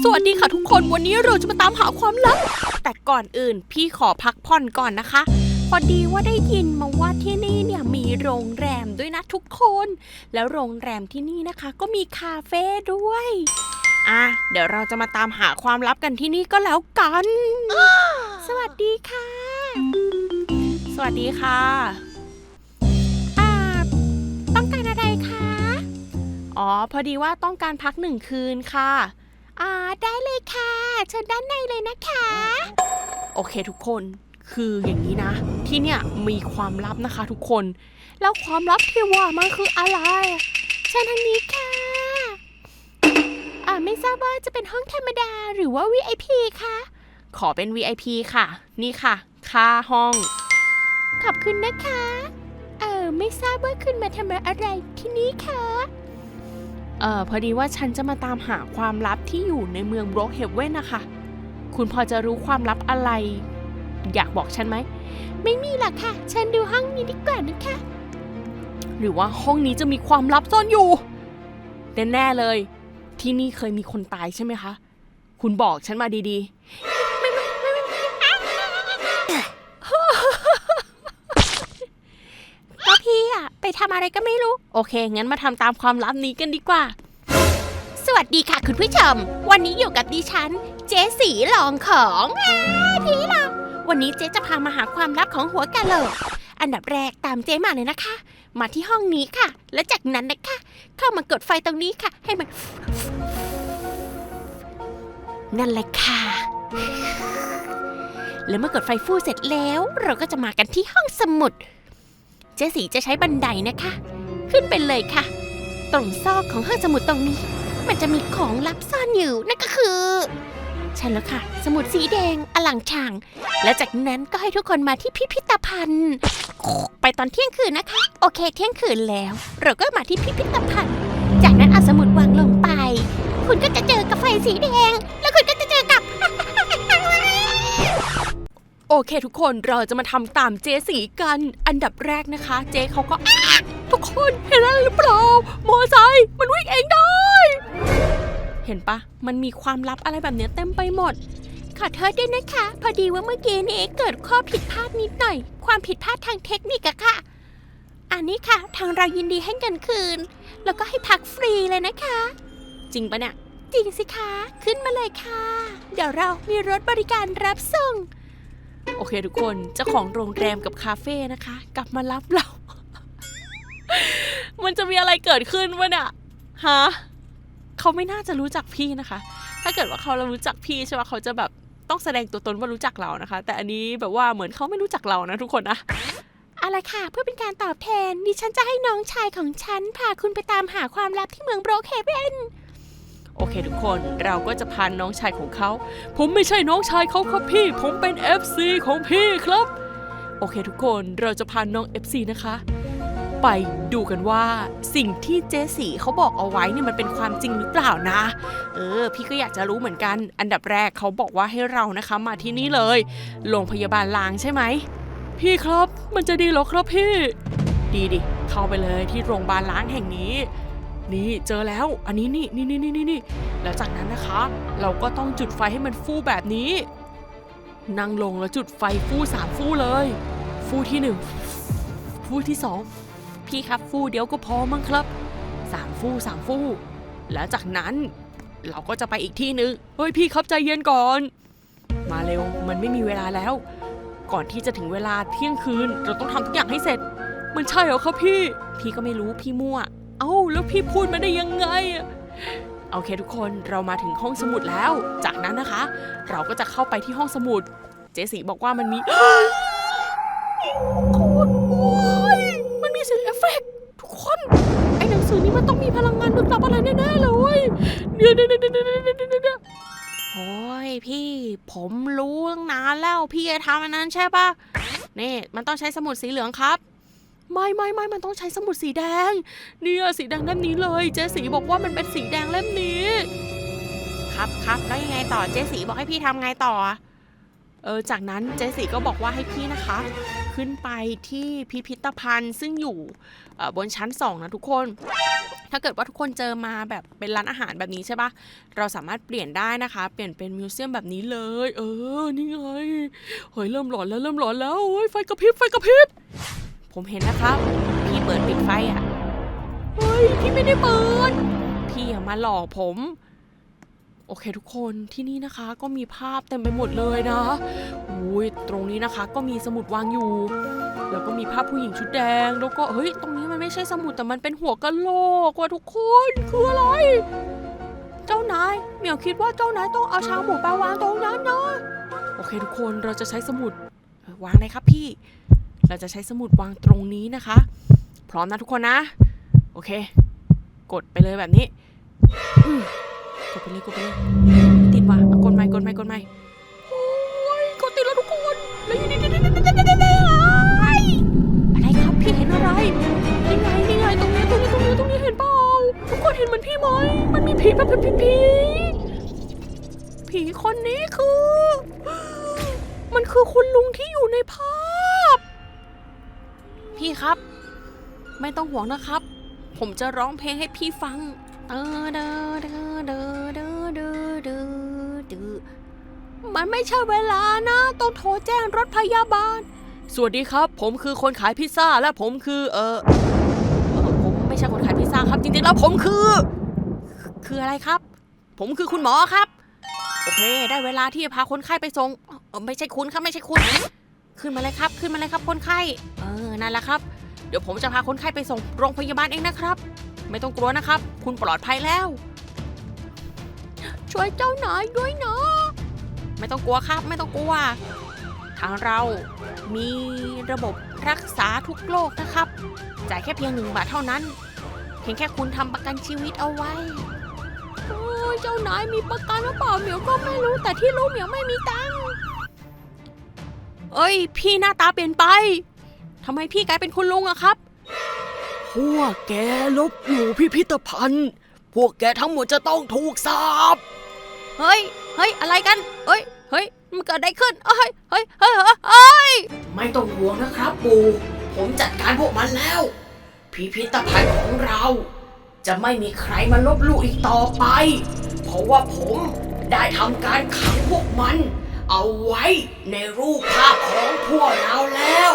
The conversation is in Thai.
สวัสดีค่ะทุกคนวันนี้เราจะมาตามหาความลับ แต่ก่อนอื่นพี่ขอพักผ่อนก่อนนะคะ พอดีว่าได้ยินมาว่าที่นี่เนี่ยมีโรงแรมด้วยนะทุกคน แล้วโรงแรมที่นี่นะคะ ก็มีคาเฟ่ด้วยอะเดี๋ยวเราจะมาตามหาความลับกันที่นี่ก็แล้วกัน สวัสดีค่ะ สวัสดีค่ะอ่าต้องการอะไรคะ อ๋อ พอดีว่าต้องการพักหนึ่งคืนค่ะ อ่า ได้เลยค่ะ เชิญด้านในเลยนะคะ โอเคทุกคนคืออย่างนี้นะ ที่เนี่ยมีความลับนะคะทุกคน แล้วความลับที่ว่ามันคืออะไรเชิญทางนี้ค่ะอ่าไม่ทราบว่าจะเป็นห้องธรรมดาหรือว่า VIP คะขอเป็น VIP ค่ะ นี่ค่ะ ค่าห้อง ขอบคุณนะคะ เออไม่ทราบว่าคุณมาทำอะไรที่นี่คะ เออพอดีว่าฉันจะมาตามหาความลับที่อยู่ในเมืองโบรกเฮเว่นนะคะ คุณพอจะรู้ความลับอะไร อยากบอกฉันไหม ไม่มีหรอกค่ะ ฉันดูห้องนี้ดีกว่านะคะ หรือว่าห้องนี้จะมีความลับซ่อนอยู่ แน่ๆเลย ที่นี่เคยมีคนตายใช่ไหมคะ คุณบอกฉันมาดีๆ ไปทำอะไรก็ไม่รู้ โอเค งั้นมาทำตามความลับนี้กันดีกว่า สวัสดีค่ะคุณผู้ชม วันนี้อยู่กับดิฉัน เจสีลองของอาพี่ลองวันนี้เจ๊จะพามาหาความลับของหัวกะโหลก อันดับแรกตามเจ๊มาเลยนะคะ มาที่ห้องนี้ค่ะ แล้วจากนั้นนะคะ เข้ามากดไฟตรงนี้ค่ะ ให้มัน นั่นแหละค่ะ แล้วเมื่อกดไฟฟู่เสร็จแล้ว เราก็จะมากันที่ห้องสมุด เจสีจะใช้บันไดนะคะ ขึ้นไปเลยค่ะ ตรงซอกของห้องสมุดตรงนี้ มันจะมีของลับซ่อนอยู่นั่นก็คือ ใช่แล้วค่ะ สมุดสีแดงอลังช่าง และจากนั้นก็ให้ทุกคนมาที่พิพิธภัณฑ์ ไปตอนเที่ยงคืนนะคะ โอเค เที่ยงคืนแล้ว เราก็มาที่พิพิธภัณฑ์ จากนั้นเอาสมุดวางลงไป คุณก็จะเจอกับไฟสีแดง แล้วคุณก็จะ โอเคทุกคนเราจะมาทำตามเจสีกัน อันดับแรกนะคะ เจเขาก็าทุกคนเห็นอะไรหรือเปล่ามอไซค์มันวิ่งเองได้ เห็นปะมันมีความลับอะไรแบบเนี้ยเต็มไปหมด ขอโทษด้วยนะคะ พอดีว่าเมื่อกี้นี้เกิดข้อผิดพลาดนิดหน่อย ความผิดพลาดทางเทคนิคอะค่ะ อันนี้ค่ะ ทางเรายินดีให้เงินคืน แล้วก็ให้พักฟรีเลยนะคะ จริงปะเนี่ยจริงสิคะ ขึ้นมาเลยค่ะ เดี๋ยวเรามีรถบริการรับส่ง โอเคทุกคนเจ้าของโรงแรมกับคาเฟ่นะคะ กลับมารับเรา มันจะมีอะไรเกิดขึ้นวะเนี่ยฮะเขาไม่น่าจะรู้จักพี่นะคะ ถ้าเกิดว่าเขาเรารู้จักพี่ใช่ไหมเขาจะแบบต้องแสดงตัวตนว่ารู้จักเรานะคะ แต่อันนี้แบบว่าเหมือนเขาไม่รู้จักเรานะทุกคนนะอาละค่ะ เพื่อเป็นการตอบแทน ดิฉันจะให้น้องชายของฉันพาคุณไปตามหาความลับที่เมืองโบรกเฮเวน โอเคทุกคนเราก็จะพาน้องชายของเขา ผมไม่ใช่น้องชายเขาครับพี่ ผมเป็น FC ของพี่ครับ โอเคทุกคนเราจะพาน้อง FC นะคะ ไปดูกันว่าสิ่งที่เจสีเขาบอกเอาไว้เนี่ยมันเป็นความจริงหรือเปล่านะ เออ พี่ก็อยากจะรู้เหมือนกัน อันดับแรกเขาบอกว่าให้เรานะคะมาที่นี่เลยโรงพยาบาลลางใช่ไหมพี่ครับมันจะดีเหรอครับพี่ ดีดิเข้าไปเลยที่โรงพยาบาลล้างแห่งนี้ นี่เจอแล้ว อันนี้นี่นี่นี่นี่นี่นี่แล้วจากนั้นนะคะ เราก็ต้องจุดไฟให้มันฟูแบบนี้ นั่งลงแล้วจุดไฟฟูสามฟูเลย ฟูที่หนึ่งฟูที่สองพี่ครับฟูเดี๋ยวก็พอมั้งครับสามฟูสามฟู แล้วจากนั้นเราก็จะไปอีกที่หนึ่งเฮ้ยพี่ครับใจเย็นก่อน มาเร็วมันไม่มีเวลาแล้ว ก่อนที่จะถึงเวลาเที่ยงคืน เราต้องทำทุกอย่างให้เสร็จ มันใช่เหรอครับพี่ พี่ก็ไม่รู้พี่มั่ว เอ้าแล้วพี่พูดมาได้ยังไงอะโอเคทุกคนเรามาถึงห้องสมุดแล้ว จากนั้นนะคะ เราก็จะเข้าไปที่ห้องสมุด เจสีบอกว่ามันมีโคตรโอ้ยมันมีเสียงเอฟเฟกต์ทุกคนไอ้หนังสือนี้มันต้องมีพลังงานลึกลับอะไรแน่ๆเลยเว้ยเดี๋ยเดี๋ยเดี๋ยเดี๋ยวเดี๋ยวเดี๋ยวเดี๋ยวโอ้ยพี่ผมรู้ตั้งนานแล้วพี่จะทำอันนั้นใช่ปะนี่มันต้องใช้สมุดสีเหลืองครับ ไม่ไม่ไม่มันต้องใช้สมุดสีแดง เนี่ยสีแดงเล่มนี้เลย เจสีบอกว่ามันเป็นสีแดงเล่มนี้ ครับครับแล้วยังไงต่อเจสีบอกให้พี่ทำไงต่ออะเออจากนั้นเจสีก็บอกว่าให้พี่นะคะ ขึ้นไปที่พิพิธภัณฑ์ซึ่งอยู่เอ่อบนชั้นสองนะทุกคน ถ้าเกิดว่าทุกคนเจอมาแบบเป็นร้านอาหารแบบนี้ใช่ปะเราสามารถเปลี่ยนได้นะคะ เปลี่ยนเป็นมิวเซียมแบบนี้เลย เออนี่ไงเฮ้ยเริ่มหลอนแล้วเริ่มหลอนแล้วเฮ้ยไฟกระพริบไฟกระพริบ ผมเห็นนะครับ พี่เปิดปิดไฟอะ เฮ้ย พี่ไม่ได้เปิด พี่อะมาหลอกผม โอเคทุกคนที่นี่นะคะ ก็มีภาพเต็มไปหมดเลยนะอุ้ยตรงนี้นะคะก็มีสมุดวางอยู่ แล้วก็มีภาพผู้หญิงชุดแดง แล้วก็เฮ้ย ตรงนี้มันไม่ใช่สมุดแต่มันเป็นหัวกะโหลกว่ะทุกคนคืออะไร เจ้านายเหมียวคิดว่าเจ้านายต้องเอาชาหมูไปวางตรงนั้นนะโอเคทุกคนเราจะใช้สมุดเออวางเลยครับพี่ เราจะใช้สมุดวางตรงนี้นะคะ พร้อมนะทุกคนนะ โอเค กดไปเลยแบบนี้กดไปเลยกดไปเลยติดว่ะเอากดใหม่กดใหม่กดใหม่โอ้ยกดติดแล้วทุกคนแล้วอยู่ดีๆอะไรครับพี่เห็นอะไรนี่ไงนี่ไงตรงนี้ตรงนี้ตรงนี้ตรงนี้เห็นเปล่าทุกคนเห็นเหมือนพี่ไหมมันมีผีแบบผีผีผีคนนี้คือ มันคือคุณลุงที่อยู่ในภาพ พี่ครับ ไม่ต้องห่วงนะครับ ผมจะร้องเพลงให้พี่ฟังเดอเดอเดอเดอเดอเดอเดอเดอมันไม่ใช่เวลานะต้องโทรแจ้งรถพยาบาล สวัสดีครับ ผมคือคนขายพิซซ่าและผมคือเออเออผมไม่ใช่คนขายพิซซ่าครับ จริงๆแล้วผมคือ คืออะไรครับ ผมคือคุณหมอครับ โอเค ได้เวลาที่จะพาคนไข้ไปส่งเออไม่ใช่คุณครับไม่ใช่คุณ ขึ้นมาเลยครับ ขึ้นมาเลยครับคนไข้เออนั่นแหละครับ เดี๋ยวผมจะพาคนไข้ไปส่งโรงพยาบาลเองนะครับ ไม่ต้องกลัวนะครับ คุณปลอดภัยแล้ว ช่วยเจ้าหน่อยด้วยนะไม่ต้องกลัวครับ ไม่ต้องกลัวทางเรามีระบบรักษาทุกโรคนะครับ จ่ายแค่เพียงหนึ่งบาทเท่านั้น เพียงแค่คุณทำประกันชีวิตเอาไว้เจ้านายมีประกันหรือเปล่าเหมียวก็ไม่รู้แต่ที่รู้เหมียวไม่มีตังค์ เอ้ย พี่หน้าตาเปลี่ยนไปทำไมพี่กลายเป็นคุณลุงอะครับ พวกแกลบหลู่พิพิธภัณฑ์ พวกแกทั้งหมดจะต้องถูกสาบเฮ้ย เฮ้ย อะไรกัน เฮ้ย เฮ้ย มันเกิดอะไรขึ้นเฮ้ยเฮ้ย เฮ้ย เฮ้ย เฮ้ย ไม่ต้องห่วงนะครับ ปู่ ผมจัดการพวกมันแล้ว พิพิธภัณฑ์ของเรา จะไม่มีใครมาลบหลู่อีกต่อไป เพราะว่าผมได้ทำการขังพวกมัน เอาไว้ในรูปภาพของพวกเราแล้ว